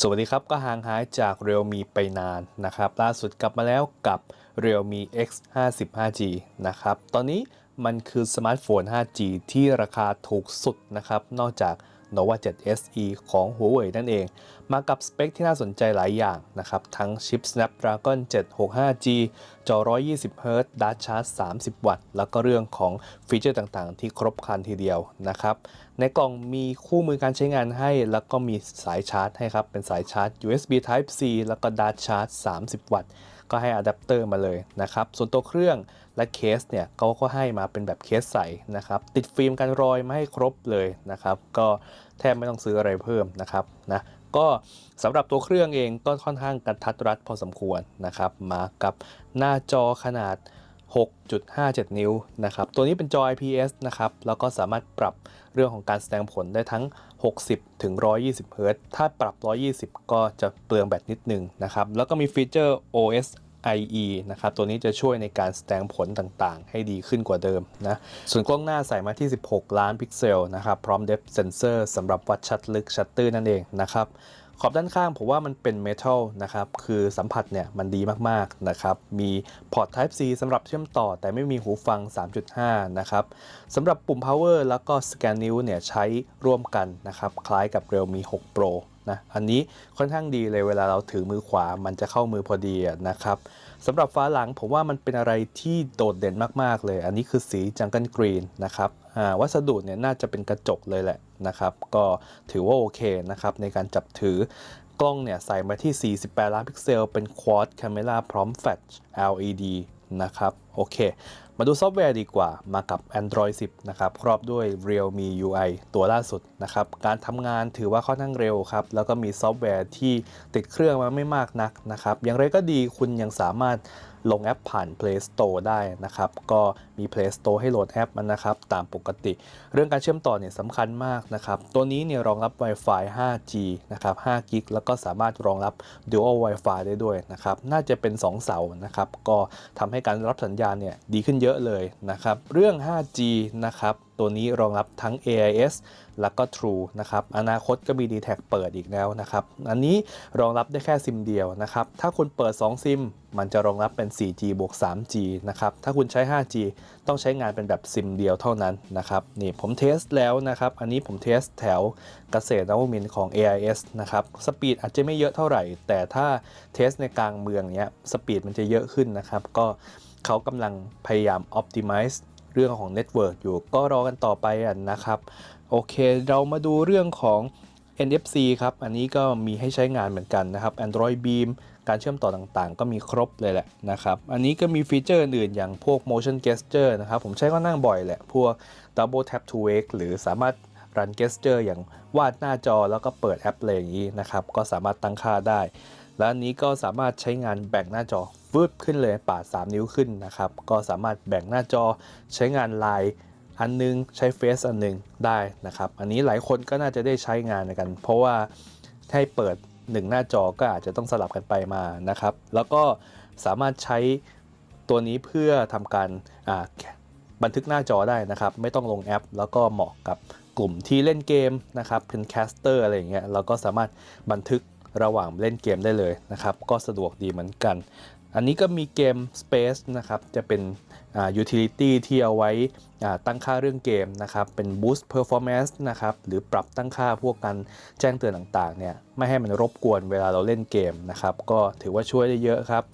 สวัสดีครับ ก็ห่างหายจาก Realme ไปนานนะครับ ล่าสุดกลับมาแล้วกับ Realme X 5 5G นะครับ ตอนนี้มันคือสมาร์ทโฟน 5G ที่ราคาถูกสุดนะครับ นอกจาก Nova 7 SE ของ Huawei นั่นเอง มากับสเปคที่น่าสนใจหลายอย่างนะครับ ทั้งชิป Snapdragon 765G จอ 120Hz Dart Charge 30 วัตต์ แล้วก็เรื่องของฟีเจอร์ต่างๆ ที่ครบครันทีเดียวนะครับ ในกล่องมีคู่มือการใช้งานให้ แล้วก็มีสายชาร์จให้ครับ เป็นสายชาร์จ USB Type C แล้วก็ Dart Charge 30 วัตต์ ก็ให้อะแดปเตอร์มาเลยนะครับ ส่วนตัวเครื่องและเคสเนี่ยเขาก็ให้มาเป็นแบบเคสใสนะครับ ติดฟิล์มกันรอยมาให้ครบเลยนะครับ ก็แทบไม่ต้องซื้ออะไรเพิ่มนะครับนะก็สำหรับตัวเครื่องเองก็ค่อนข้างกระทัดรัดพอสมควรนะครับ มากับหน้าจอขนาด 6.57 นิ้วนะครับ ตัวนี้เป็นจอ IPS นะครับ แล้วก็สามารถปรับเรื่องของการแสดงผลได้ทั้ง 60 ถึง 120 เฮิรตซ์ ถ้าปรับ 120 ก็จะเปลืองแบตนิดนึงนะครับ แล้วก็มีฟีเจอร์ OS IE นะครับ ตัวนี้จะช่วยในการแสดงผลต่างๆ ให้ดีขึ้นกว่าเดิมนะ ส่วนกล้องหน้าใส่มาที่ 16 ล้านพิกเซลนะครับ พร้อม Depth Sensor สำหรับวัดชัดลึกชัตเตอร์นั่นเองนะครับ ขอบด้านข้างผมว่ามันเป็นเมทัลนะครับ คือสัมผัสเนี่ยมันดีมากๆนะครับ มีพอร์ต Type C สำหรับเชื่อมต่อแต่ไม่มีหูฟัง 3.5 นะครับสำหรับปุ่ม power แล้วก็สแกนนิ้วเนี่ยใช้ร่วมกันนะครับ คล้ายกับ Realme 6 Pro นะอันนี้ค่อนข้างดีเลยเวลาเราถือมือขวามันจะเข้ามือพอดีนะครับสำหรับฟ้าหลังผมว่ามันเป็นอะไรที่โดดเด่นมากๆเลย อันนี้คือสีจังกิลกรีนนะครับวัสดุเนี่ยน่าจะเป็นกระจกเลยแหละนะครับ ก็ถือว่าโอเคนะครับในการจับถือกล้องเนี่ยใส่มาที่ 48 ล้านพิกเซล เป็น Quad Camera พร้อม Flash LED นะครับ โอเค มาดูซอฟต์แวร์ดีกว่า มากับ Android 10 นะครับ ครอบด้วย Realme UI ตัวล่าสุดนะครับ การทำงานถือว่าค่อนข้างเร็วครับ แล้วก็มีซอฟต์แวร์ที่ติดเครื่องมาไม่มากนักนะครับ อย่างไรก็ดีคุณยังสามารถ ลงแอปผ่าน Play Store ได้นะครับ ก็มี Play Store ให้โหลดแอปมันนะครับ ตามปกติ เรื่องการเชื่อมต่อเนี่ยสำคัญมากนะครับ ตัวนี้เนี่ยรองรับ Wi-Fi 5G นะครับ5 g b แล้วก็สามารถรองรับ Dual Wi-Fi ได้ด้วยนะครับ น่าจะเป็น 2 เสานะครับ ก็ทำให้การรับสัญญาณเนี่ยดีขึ้นเยอะเลยนะครับ เรื่อง 5G นะครับ ตัวนี้รองรับทั้ง AIS แล้วก็ True นะครับ อนาคตก็มี d t แทเปิดอีกแล้วนะครับ อันนี้รองรับได้แค่ซิมเดียวนะครับ ถ้าคุณเปิด 2 ซิม มันจะรองรับเป็น 4G บวก 3G นะครับ ถ้าคุณใช้ 5G ต้องใช้งานเป็นแบบซิมเดียวเท่านั้นนะครับ นี่ผมเทสแล้วนะครับ อันนี้ผมเทสแถวเกษตรนวมินของ AIS นะครับ สปีดอาจจะไม่เยอะเท่าไหร่ แต่ถ้าเทสในกลางเมืองเนี้ย สปีดมันจะเยอะขึ้นนะครับ ก็เขากำลังพยายาม optimize เรื่องของ Network อยู่ก็รอกันต่อไปอะนะครับ โอเคเรามาดูเรื่องของ NFC ครับ อันนี้ก็มีให้ใช้งานเหมือนกันนะครับ Android Beam การเชื่อมต่อต่างๆ ก็มีครบเลยแหละนะครับ อันนี้ก็มีฟีเจอร์อื่นอย่างพวก motion gesture นะครับ ผมใช้ก็นั่งบ่อยแหละ พวก double tap to wake หรือสามารถ run gesture อย่างวาดหน้าจอแล้วก็เปิดแอปอะไรอย่างนี้นะครับ ก็สามารถตั้งค่าได้ และอันนี้ก็สามารถใช้งานแบ่งหน้าจอฟึบขึ้นเลยปาด 3 นิ้วขึ้นนะครับ ก็สามารถแบ่งหน้าจอใช้งานไลน์อันนึงใช้เฟซอันนึงได้นะครับ อันนี้หลายคนก็น่าจะได้ใช้งานกัน เพราะว่าให้เปิด 1 หน้าจอก็อาจจะต้องสลับกันไปมานะครับ แล้วก็สามารถใช้ตัวนี้เพื่อทำการบันทึกหน้าจอได้นะครับ ไม่ต้องลงแอป แล้วก็เหมาะกับกลุ่มที่เล่นเกมนะครับเป็นแคสเตอร์อะไรอย่างเงี้ยเราก็สามารถบันทึก ระหว่างเล่นเกมได้เลยนะครับ ก็สะดวกดีเหมือนกัน อันนี้ก็มีเกม Space นะครับ จะเป็นอ่า utility ที่เอาไว้อ่าตั้งค่าเรื่องเกมนะครับ เป็น boost performance นะครับ หรือปรับตั้งค่าพวกการแจ้งเตือนต่างๆ เนี่ย ไม่ให้มันรบกวนเวลาเราเล่นเกมนะครับ ก็ถือว่าช่วยได้เยอะครับ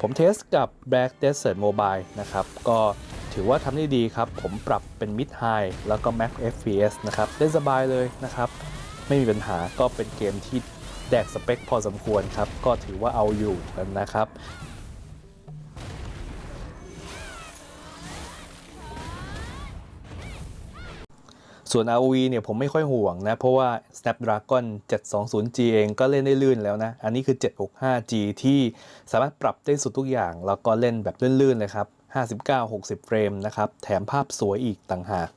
ผมเทสกับ Black Desert Mobile นะครับ ก็ถือว่าทำได้ดีครับ ผมปรับเป็น mid high แล้วก็ max fps นะครับได้สบายเลยนะครับ ไม่มีปัญหา ก็เป็นเกมที่ แดกสเปคพอสมควรครับ ก็ถือว่าเอาอยู่นะครับส่วน ROV เนี่ยผมไม่ค่อยห่วงนะ เพราะว่า Snapdragon 720G เองก็เล่นได้ลื่นแล้วนะ อันนี้คือ 765G ที่สามารถปรับได้สุดทุกอย่าง แล้วก็เล่นแบบลื่นๆเลยครับ 59-60 เฟรมนะครับ แถมภาพสวยอีกต่างหาก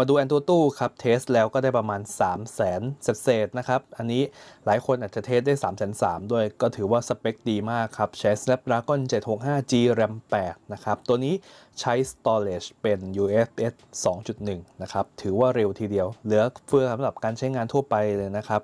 มาดู AnTuTu ครับเทสแล้วก็ได้ประมาณ 3 0 0แสนเศษนะครับ อันนี้หลายคนอาจจะเทสได้3 3 0 0 0ด้วยก็ถือว่าสเปคดีมากครับ ใช้ Snapdragon 765G RAM 8นะครับ ตัวนี้ใช้ storage เป็น UFS 2.1 นะครับ ถือว่าเร็วทีเดียว เหลือเฟือสำหรับการใช้งานทั่วไปเลยนะครับ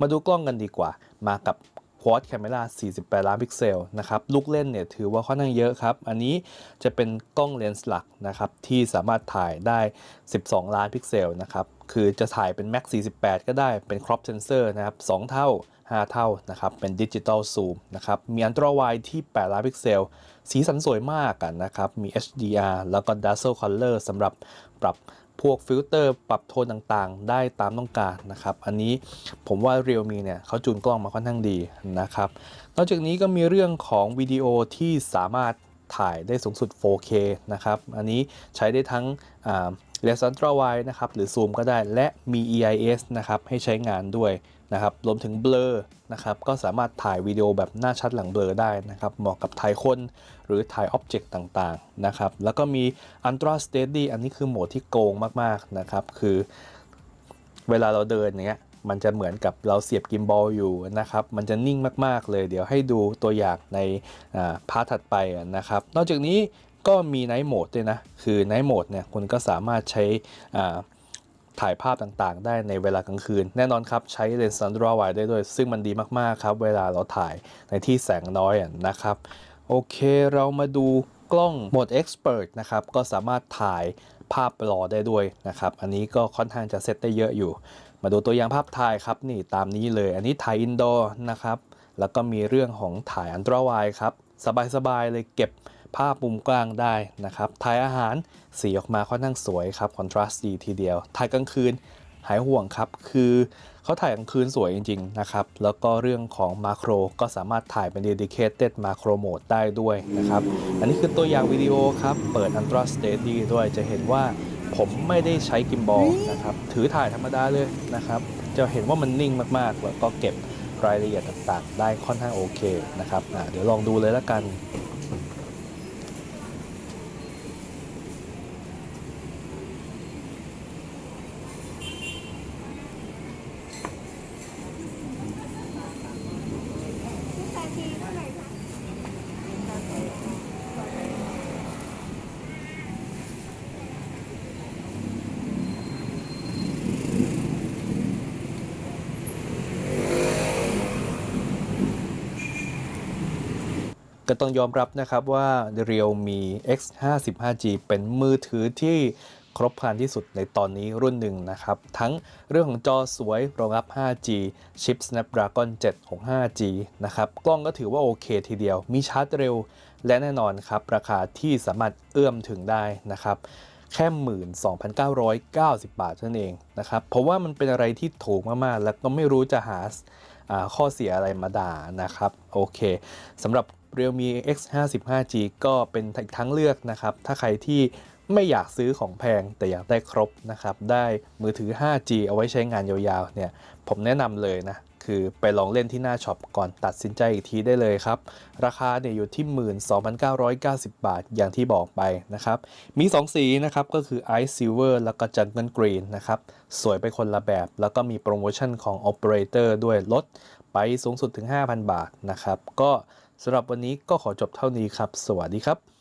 มาดูกล้องกันดีกว่ามากับ Quad Camera 48 ล้านพิกเซลนะครับลูกเล่นเนี่ยถือว่าค่อนข้างเยอะครับ อันนี้จะเป็นกล้องเลนส์หลักนะครับที่สามารถถ่ายได้ 12 ล้านพิกเซลนะครับคือจะถ่ายเป็น Max 48 ก็ได้เป็น Crop Sensor นะครับ 2 เท่า 5 เท่านะครับ เป็น Digital Zoom นะครับ มี Ultra Wide ที่ 8 ล้านพิกเซล สีสันสวยมากอะนะครับ มี HDR แล้วก็ Dazzle Color สำหรับปรับ พวกฟิลเตอร์ปรับโทนต่างๆ ได้ตามต้องการนะครับ อันนี้ผมว่า Realme เนี่ยเขาจูนกล้องมาค่อนข้างดีนะครับ นอกจากนี้ก็มีเรื่องของวิดีโอที่สามารถถ่ายได้สูงสุด 4K นะครับ อันนี้ใช้ได้ทั้งเลส์อัลตราไวนะครับ หรือซูมก็ได้ และมี EIS นะครับ ให้ใช้งานด้วยนะครับรวมถึงเบลอนะครับก็สามารถถ่ายวิดีโอแบบหน้าชัดหลังเบลอได้นะครับเหมาะกับถ่ายคนหรือถ่ายอ็อบเจกต์ต่างๆนะครับแล้วก็มี Ultra Steady อันนี้คือโหมดที่โกงมากๆนะครับคือเวลาเราเดินเนี้ยมันจะเหมือนกับเราเสียบกิมบอลอยู่นะครับ มันจะนิ่งมากๆเลย เดี๋ยวให้ดูตัวอย่างในพาร์ทถัดไปนะครับ นอกจากนี้ก็มีไนท์โหมดด้วยนะ คือไนท์โหมดเนี่ยคุณก็สามารถใช้ ถ่ายภาพต่างๆ ได้ในเวลากลางคืน แน่นอนครับ ใช้เลนส์ Ultra Wide ได้ด้วย ซึ่งมันดีมากๆครับ เวลาเราถ่ายในที่แสงน้อยนะครับ โอเคเรามาดูกล้องโหมด Expert นะครับ ก็สามารถถ่ายภาพรอได้ด้วยนะครับ อันนี้ก็ค่อนข้างจะเซตได้เยอะอยู่ มาดูตัวอย่างภาพถ่ายครับนี่ตามนี้เลย อันนี้ถ่ายอินดอร์นะครับ แล้วก็มีเรื่องของถ่ายอันตราไวครับ สบายๆเลยเก็บ ภาพมุมกลางได้นะครับถ่ายอาหารสีออกมาค่อนข้างสวยครับคอนทราสต์ดีทีเดียวถ่ายกลางคืนหายห่วงครับ คือเขาถ่ายกลางคืนสวยจริง ๆ นะครับ แล้วก็เรื่องของมาโครก็สามารถถ่ายเป็น dedicated macro mode ได้ด้วยนะครับ อันนี้คือตัวอย่างวิดีโอครับ เปิด Ultra Steady ด้วยจะเห็นว่าผมไม่ได้ใช้กิมบอลนะครับ ถือถ่ายธรรมดาเลยนะครับ จะเห็นว่ามันนิ่งมากๆ แล้วก็เก็บรายละเอียดต่างๆ ได้ค่อนข้างโอเคนะครับเดี๋ยวลองดูเลยละกัน ก็ต้องยอมรับนะครับว่า Realme X 5 5 G เป็นมือถือที่ครบครันที่สุดในตอนนี้รุ่นหนึ่งนะครับ ทั้งเรื่องของจอสวยรองรับ 5G ชิป Snapdragon 765G นะครับ กล้องก็ถือว่าโอเคทีเดียว มีชาร์จเร็ว และแน่นอนครับ ราคาที่สามารถเอื้อมถึงได้นะครับ แค่ 12,990 บาทเท่านั้นเองนะครับ เพราะว่ามันเป็นอะไรที่ถูกมากๆ แล้วก็ไม่รู้จะหาข้อเสียอะไรมาด่านะครับ โอเคสำหรับ Realme X 5 5 G ก็เป็นอีกทั้งเลือกนะครับ ถ้าใครที่ไม่อยากซื้อของแพงแต่อยากได้ครบนะครับ ได้มือถือ 5G เอาไว้ใช้งานยาวๆ เนี่ย ผมแนะนำเลยนะ คือไปลองเล่นที่หน้าช็อปก่อนตัดสินใจอีกทีได้เลยครับ ราคาเนี่ยอยู่ที่ 12,990 บาทอย่างที่บอกไปนะครับ มี 2 สีนะครับ ก็คือ Ice Silver แล้วก็ Jungle Green นะครับ สวยไปคนละแบบ แล้วก็มีโปรโมชั่นของ Operator ด้วยลดไปสูงสุดถึง 5,000 บาทนะครับ ก็ สำหรับวันนี้ก็ขอจบเท่านี้ครับ สวัสดีครับ